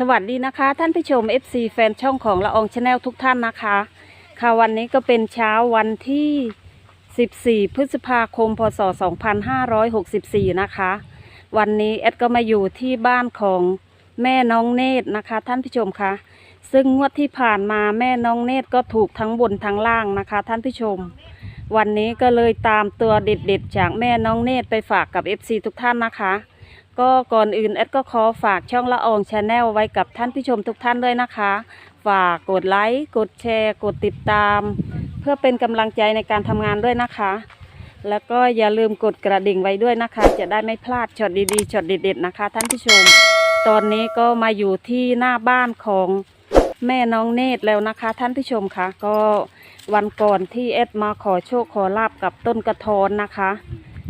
สวัสดีนะคะ ท่านผู้ชม FC แฟนช่องของละอองชาแนลทุกท่านนะคะ ค่ะวันนี้ก็เป็นเช้าวันที่ 14 พฤษภาคม พศ 2564 นะคะ วันนี้แอดก็มาอยู่ที่บ้านของแม่น้องเนตรนะคะ ท่านผู้ชมคะซึ่งงวดที่ผ่านมาแม่น้องเนตรก็ถูกทั้งบนทั้งล่างนะคะ ท่านผู้ชม วันนี้ก็เลยตามตัวเด็ดๆจากแม่น้องเนตรไปฝากกับ FC ทุกท่านนะคะ ก็ก่อนอื่นแอดก็ขอฝากช่องละอองชาแนลไว้กับท่านผู้ชมทุกท่านด้วยนะคะ ฝากกดไลค์กดแชร์ กดติดตาม เพื่อเป็นกำลังใจในการทำงานด้วยนะคะ แล้วก็อย่าลืมกดกระดิ่งไว้ด้วยนะคะ จะได้ไม่พลาดช็อตดีๆช็อตเด็ดๆนะคะ ท่านผู้ชม ตอนนี้ก็มาอยู่ที่หน้าบ้านของแม่น้องเนตรแล้วนะคะ ท่านผู้ชมคะก็วันก่อนที่เอดมาขอโชคขอลาบกับต้นกระทอนนะคะ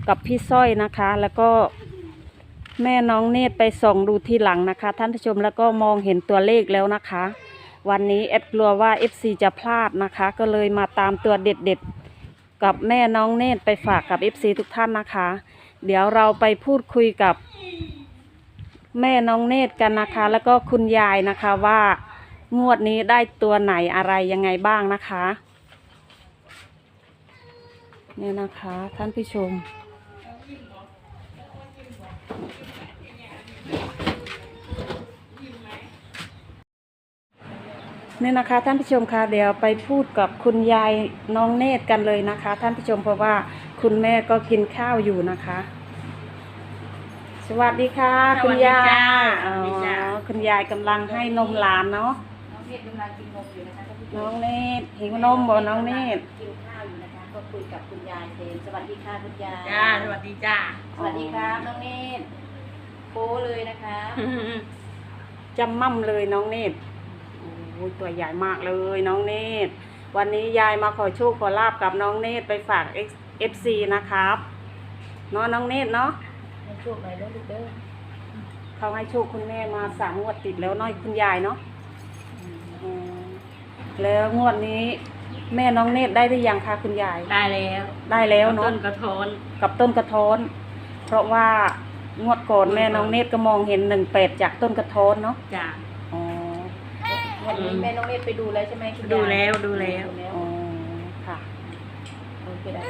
กับพี่สร้อยนะคะ แล้วก็ แม่น้องเนตรไปส่องดูทีหลังนะคะ ท่านผู้ชมแล้วก็มองเห็นตัวเลขแล้วนะคะ วันนี้แอดกลัวว่า FC จะพลาดนะคะ ก็เลยมาตามตัวเด็ดๆ กับแม่น้องเนตรไปฝากกับ FC ทุกท่านนะคะ เดี๋ยวเราไปพูดคุยกับ แม่น้องเนตรกันนะคะ แล้วก็คุณยายนะคะว่างวดนี้ได้ตัวไหนอะไรยังไงบ้างนะคะ เนี่ยนะคะท่านผู้ชม นี่นะคะท่านผู้ชมคะเดี๋ยวไปพูดกับคุณยายน้องเนตรกันเลยนะคะ ท่านผู้ชมเพราะว่าคุณแม่ก็กินข้าวอยู่นะคะ สวัสดีค่ะ สคุวัณสดียายจ้าอ๋อสวัสดีจ้าคุณยายกำลังให้นมหลานเนาะน้องเนตรกำลังกินนมอยู่นะคะท่านผู้ชมน้องเนตรหิวนมบ่น้องเนตรกินข้าวอยู่นะคะ ก็คุยกับคุณยายเทนสวัสดีค่ะคุณยายจ้าสวัสดีจ้าสวัสดีครับน้องเนตรโป้เลยนะคะจำมั่มเลยน้องเนตรโอ้ยตัวใหญ่มากเลยน้องเนตรวันนี้ยายมาขอโชคขอลาบกับน้องเนตรไปฝาก FC นะครับเนาะน้องเนตรเนาะให้โชคหน่อยเด้อลูกเด้อเขาให้โชคคุณแม่มาสามงวดติดแล้วเน้อยคุณยายเนาะอืมแล้วงวดนี้ แม่น้องเนตรได้หรือยังคะคุณยาย ได้แล้วได้แล้วเนาะต้นกระโทนกับต้นกระท้อน เพราะว่างวดก่อนแม่น้องเนตรก็มองเห็นหนึ่งเป็ดจากต้นกระท้อนเนาะจ้าอ๋อวันนี้แม่น้องเนตรไปดูแล้วใช่ไหมคุณยายดูแล้วดูแล้วดูแล้วอ๋อค่ะโอเคได้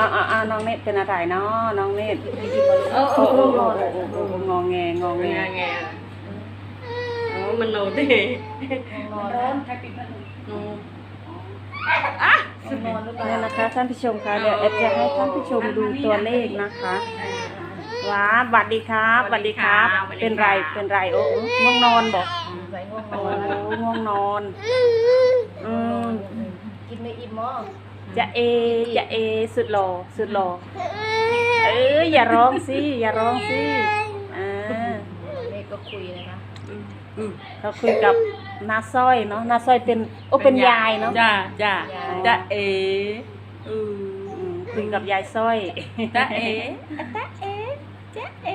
อ่าอ่าน้องเนตรเป็นอะไรเนาะน้องเนตรไม่หยิบมาเลยโอ้โอ้โอ้โหโอ้โอ้โหโอ้โหงอแงงอแงไงไงโอ้มันโนเต้นอนแล้วอืมน อนหรือเปล่าเนี่ยนะคะท่านผู้ชมคะเดี๋ยวแอดจะให้ท่านผู้ชมดูตัวเลขนะคะว้าสวัสดีครับสวัสดีครับ เป็นไรเป็นไรโอ้โหง่วงนอนบอกใส่ง่วงนโอ้อนแล้วง่วงนอนอืมกินไม่อิ่มมั้งจะเอจะเอสุดหล่อสุดหล่อเอ้ยอย่าร้องสิอย่าร้องสิอ่า เมฆก็คุยนะคะอืมเขาคุยกับนาสร้อยเนาะนาสร้อยเป็นโอ้เป็นยายเนาะจ้าจ้าจ้าจ้าเออืมอืมคุยกับยายสร้อยจ้าเอจ้าเอจ้าเอ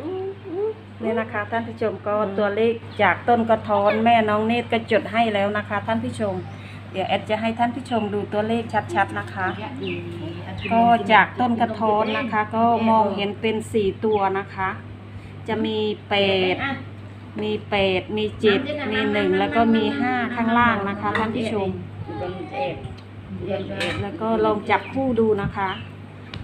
อืมอืมเนี่ยนะคะ ท่านผู้ชมก็ตัวเลขจากต้นกระท้อนแม่น้องเนตรก็จดให้แล้วนะคะ ท่านผู้ชม เดี๋ยวแอดจะให้ท่านผู้ชมดูตัวเลขชัด ๆนะคะ ก็จากต้นกระท้อนนะคะ ก็มองเห็นเป็นสี่ตัวนะคะ จะมีแปดมีแปดมีเจ็ดมีหนึ่งแล้วก็มีห้าข้างล่างนะคะท่านผู้ชม แล้วก็ลองจับคู่ดูนะคะ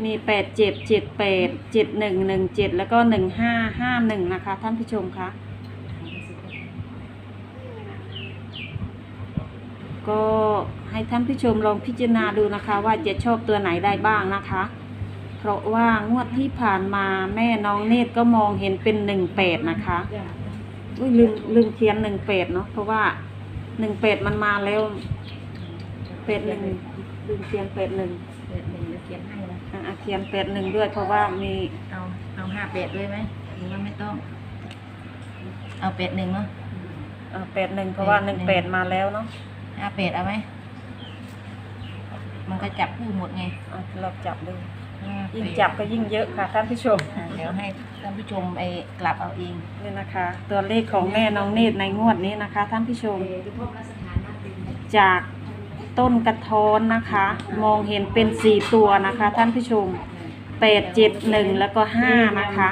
มีแปดเจ็ดเจ็ดแปดเจ็ดหนึ่งหนึ่งเจ็ดแล้วก็หนึ่งห้าห้าหนึ่งนะคะท่านผู้ชมคะก็ให้ท่านผู้ชมลองพิจารณาดูนะคะ ว่าจะชอบตัวไหนได้บ้างนะคะ เพราะว่างวดที่ผ่านมาแม่น้องเนตรก็มองเห็นเป็นหนึ่งแปดนะคะอุ้ยลืมลืมเขียนหนึ่งแปดเนาะเพราะว่าหนึ่งแปดมันมาแล้วแปดหนึ่งลืมเขียนแปดหนึ่งเปิดหนึ่งจะเขียนให้นะอะเขียนแปดหนึ่งด้วยเพราะว่ามีเอาเอาห้าเป็ดด้วยไหมหรือว่าไม่ต้อง เอาเป็ดหนึ่งเนาะแปดหนึ่งเพราะว่าหนึ่งแปดมาแล้วเนาะห้าเป็ดเอาไหมมันก็จับคู่หมดไงอะเราจับดูห้าเป็ด ยิ่งจับก็ยิ่งเยอะค่ะท่านผู้ชมอะเดี๋ยวให้ท่านผู้ชมไปกลับเอาเองนี่นะคะ ตัวเลขของแม่น้องเนตรในงวดนี้นะคะ ท่านผู้ชมจากต้นกระท้อนนะคะ มองเห็นเป็นสี่ตัวนะคะ ท่านผู้ชมแปดเจ็ดหนึ่งแล้วก็ห้านะคะ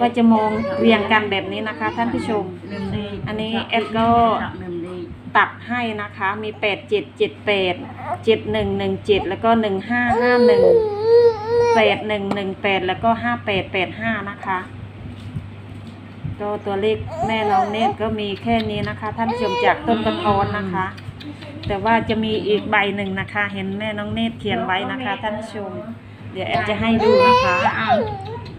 ก็จะมองเรียงกันแบบนี้นะคะ ท่านผู้ชมลืมดีอันนี้แอดก็ลืมดีตัดให้นะคะ มีแปดเจ็ดเจ็ดแปดเจ็ดหนึ่งหนึ่งเจ็ดแล้วก็หนึ่งห้าห้าหนึ่ง แปดหนึ่งหนึ่งแปดแล้วก็ห้าแปดแปดห้านะคะ ก็ตัวเลขแม่น้องเนตรก็มีแค่นี้นะคะ ท่านผู้ชมจากต้นกระท้อนนะคะ แต่ว่าจะมีอีกใบหนึ่งนะคะ เห็นแม่น้องเนตรเขียนไว้นะคะ ท่านผู้ชม เดี๋ยวแอดจะให้ดูนะคะ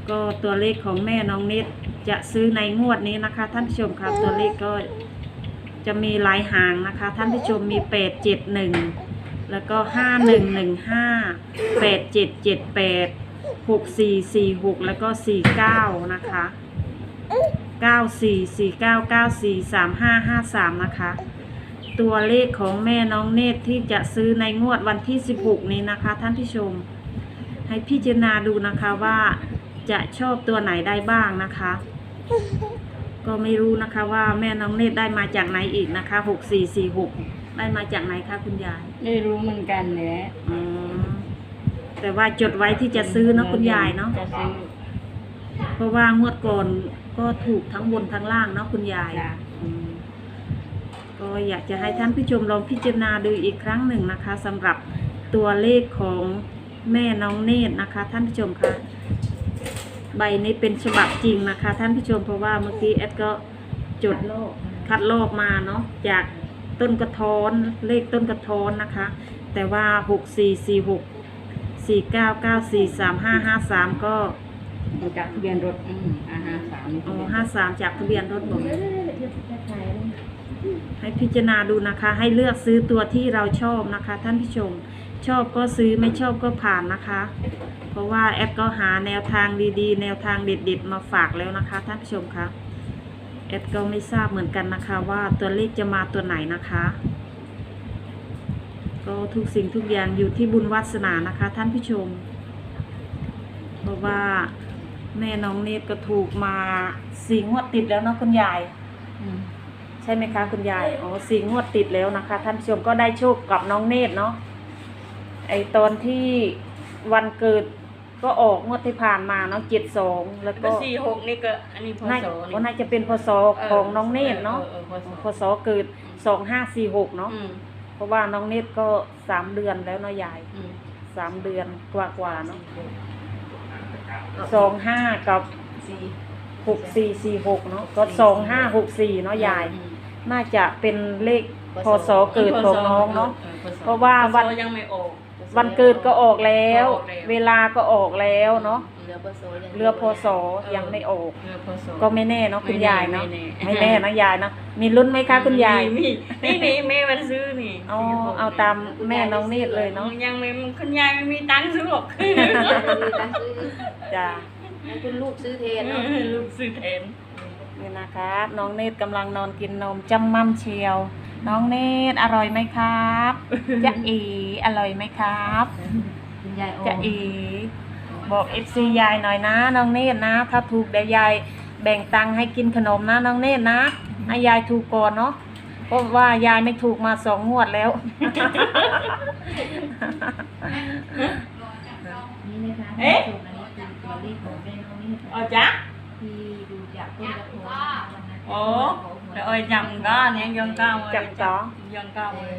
ก็ตัวเลขของแม่น้องเนตรจะซื้อในงวดนี้นะคะ ท่านผู้ชมครับตัวเลขก็จะมีหลายหางนะคะ ท่านผู้ชมมีแปดเจ็ดหนึ่ง แล้วก็ห้าหนึ่งหนึ่งห้าแปดเจ็ดเจ็ดแปดหกสี่สี่หกแล้วก็สี่เก้านะคะเก้าสี่สี่เก้าเก้าสี่สามห้าห้าสามนะคะ ตัวเลขของแม่น้องเนตรที่จะซื้อในงวดวันที่สิบหกนี้นะคะ ท่านผู้ชม ให้พิจารณาดูนะคะว่าจะชอบตัวไหนได้บ้างนะคะ ก็ไม่รู้นะคะว่าแม่น้องเนตรได้มาจากไหนอีกนะคะหกสี่สี่หก ได้มาจากไหนคะคุณยาย ไม่รู้เหมือนกันแหละอืมแต่ว่าจดไว้ที่จะซื้อเนาะคุณยายเนาะจะซื้อเพราะว่างวดก่อนก็ถูกทั้งบนทั้งล่างเนาะคุณยายจ้ะอืมก็อยากจะให้ท่านผู้ชมลองพิจารณาดูอีกครั้งหนึ่งนะคะสำหรับตัวเลขของแม่น้องเนตรนะคะ ท่านผู้ชมคะใบนี้เป็นฉบับจริงนะคะ ท่านผู้ชมเพราะว่าเมื่อกี้แอดก็จด โลก คัดลอกมาเนาะจาก ต้นกระท้อนเลขต้นกระท้อนนะคะ แต่ว่าหกสี่สี่หกสี่เก้าเก้าสี่สามห้าห้าสามก็ดูจากทะเบียนรถอืมอ่าห้าสามอ๋อห้าสามจากทะเบียนรถบอกให้พิจารณาดูนะคะ ให้เลือกซื้อตัวที่เราชอบนะคะ ท่านผู้ชมชอบก็ซื้อไม่ชอบก็ผ่านนะคะ เพราะว่าแอดก็หาแนวทางดีๆ แนวทางเด็ดๆมาฝากแล้วนะคะ ท่านผู้ชมคะแอดก็ไม่ทราบเหมือนกันนะคะ ว่าตัวเลขจะมาตัวไหนนะคะ ก็ทุกสิ่งทุกอย่างอยู่ที่บุญวาสนานะคะ ท่านผู้ชม เพราะว่าแม่น้องเนตรก็ถูกมาสี่งวดติดแล้วเนาะคุณยายใช่ไหมคะคุณยายอ๋อสี่งวดติดแล้วนะคะ ท่านผู้ชมก็ได้โชคกับน้องเนตรเนาะไอตอนที่วันเกิด ก็ออกงวดที่ผ่านมาเนาะเจ็ดสองแล้วก็ก็สี่หกนี่ก็อันนี้พน่าศว่านี่น่าจะเป็นพศของน้องเนตรเนาะออออพศพศเกิดสองห้าสี่หกเนาะอืมเพราะว่าน้องเนตรก็สามเดือนแล้วเนาะยายอืมสามเดือนกว่าๆเนาะสองห้ากับสี่หกสี่สี่หกเนาะก็สองห้าหกสี่เนาะยาย อืมน่าจะเป็นเลข พศเกิดของน้องเนาะออพศเพราะว่าวันพศยังไม่ออกวันเกิดก็ออกแล้วออกแล้ว เวลาก็ออกแล้วเนาะเรือพศยังเรือพศยังไม่ออกเออพศก็ไม่แน่เนาะคุณยายเนาะไม่แน่ไม่แน่นะยายเนาะมีลุ้นไหมคะคุณยายมีมีนี่นี่แม่มันซื้อนี่เอาเอาตามแม่น้องเนตรเลยเนาะยังไม่คุณยายไม่มีตังค์ซื้อหรอกมีตังค์ซื้อจ้าให้คุณลูกซื้อเทนเนาะลูกซื้อแทนนี่นะคะ น้องเนตรกำลังนอนกินนมจำมั่มเชียว น้องเนตรอร่อยไหมครับจะอีอร่อยไหมครับคุณยายโอจะอีบอกเอฟซียายหน่อยนะ น้องเนตรนะ ถ้าถูกเดี๋ยวยายแบ่งตังค์ให้กินขนมนะน้องเนตรนะให้ยายถูกก่อนเนาะเพราะว่ายายไม่ถูกมาสองงวดแล้ว นี่นะคะเอ๊ะ ส่งอันนี้คือตัวเลขของแม่น้องนี่อ๋อจ๊ะ ที่ดูจากต้นกระโถนนะคะวันนั้นโอ้แต่เอ้ยจำก็เนี่ยยังเก้าเลยจำจ้อยังเก้าเลย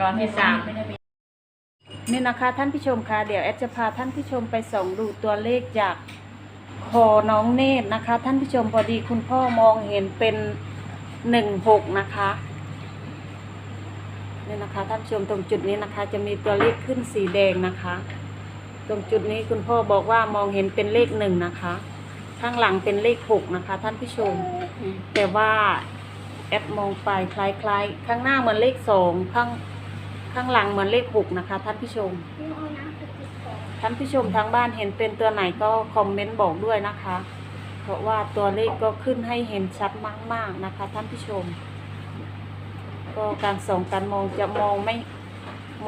ก่อนที่สามไม่ได้ไปนี่นะคะท่านผู้ชมคะเดี๋ยวแอดจะพาท่านผู้ชมไปส่องดูตัวเลขจากคอน้องเนตรนะคะ ท่านผู้ชมพอดีคุณพ่อมองเห็นเป็นหนึ่งหกนะคะนี่นะคะท่านผู้ชมตรงจุดนี้นะคะ จะมีตัวเลขขึ้นสีแดงนะคะ ตรงจุดนี้คุณพ่อบอกว่ามองเห็นเป็นเลขหนึ่งนะคะ ข้างหลังเป็นเลขหกนะคะ ท่านผู้ชม แต่ว่าแอดมองไปคล้ายๆ ข้างหน้าเหมือนเลขสองข้างข้างหลังเหมือนเลขหกนะคะ ท่านผู้ชม ท่านผู้ชมทางบ้านเห็นเป็นตัวไหนก็คอมเมนต์บอกด้วยนะคะ เพราะว่าตัวเลขก็ขึ้นให้เห็นชัดมาก ๆนะคะ ท่านผู้ชม ก็การส่องการมองจะมองไม่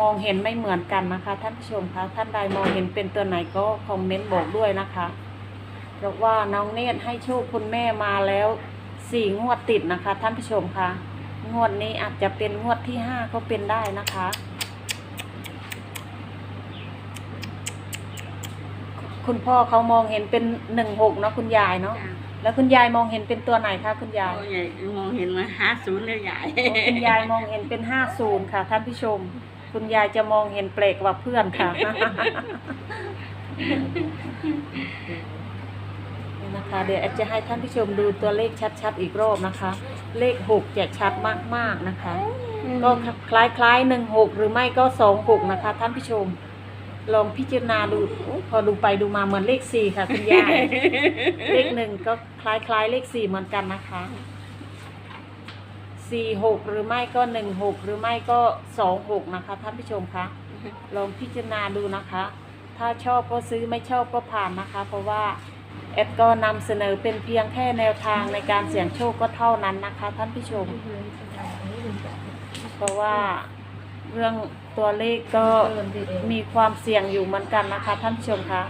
มองเห็นไม่เหมือนกันนะคะ ท่านผู้ชมคะท่านใดมองเห็นเป็นตัวไหนก็คอมเมนต์บอกด้วยนะคะ เพราะว่าน้องเนตรให้โชคคุณแม่มาแล้วสี่งวดติดนะคะ ท่านผู้ชมคะงวดนี้อาจจะเป็นงวดที่ห้าก็เป็นได้นะคะขคุณพ่อเขามองเห็นเป็นหนึ่งหกเนาะคุณยายเนาะจ้ะแล้วคุณยายมองเห็นเป็นตัวไหนคะคุณยายโอ้ยมองเห็นมาห้าศูนย์เลยใหญ่คุณยายมองเห็นเป็นห้าศูนย์ค่ะ ท่านผู้ชม คุณยายจะมองเห็นเปลกกว่าเพื่อนค่ะ นี่นะคะ เดี๋ยวแอดจะให้ท่านผู้ชมดูตัวเลขชัดๆอีกรอบนะคะ เลขหกจะชัดมากๆนะคะ ก็คล้ายๆหนึ่งหกหรือไม่ก็สองหกนะคะ ท่านผู้ชม ลองพิจารณาดูอุ๊ยพอดูไปดูมาเหมือนเลขสี่ค่ะคุณยาย เลขหนึ่งก็คล้ายๆเลขสี่เหมือนกันนะคะสี่หกหรือไม่ก็หนึ่งหกหรือไม่ก็สองหกนะคะ ท่านผู้ชมคะลองพิจารณาดูนะคะ ถ้าชอบก็ซื้อไม่ชอบก็ผ่านนะคะ เพราะว่า แอดก็นำเสนอเป็นเพียงแค่แนวทางในการเสี่ยงโชคก็เท่านั้นนะคะท่านผู้ชม เพราะว่าเรื่องตัวเลขก็มีความเสี่ยงอยู่เหมือนกันนะคะท่านผู้ชมคะ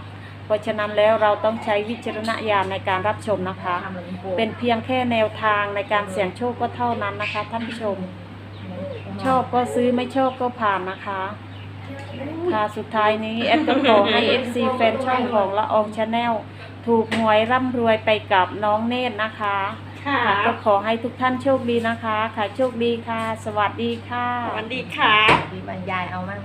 เพราะฉะนั้นแล้วเราต้องใช้วิจารณญาณในการรับชมนะคะ เป็นเพียงแค่แนวทางในการเสี่ยงโชคก็เท่านั้นนะคะ ท่านผู้ชม ชอบก็ซื้อไม่ชอบก็ผ่านนะคะ ค่ะสุดท้ายนี้แอดก็ขอให้ FC แฟนช่องของละอองชาแนลถูกหวยร่ำรวยไปกับน้องเนตรนะคะ ค่ะ ค่ะก็ขอให้ทุกท่านโชคดีนะคะ ค่ะโชคดีค่ะ สวัสดีค่ะสวัสดีค่ะ มีบรรยายเอามั่ง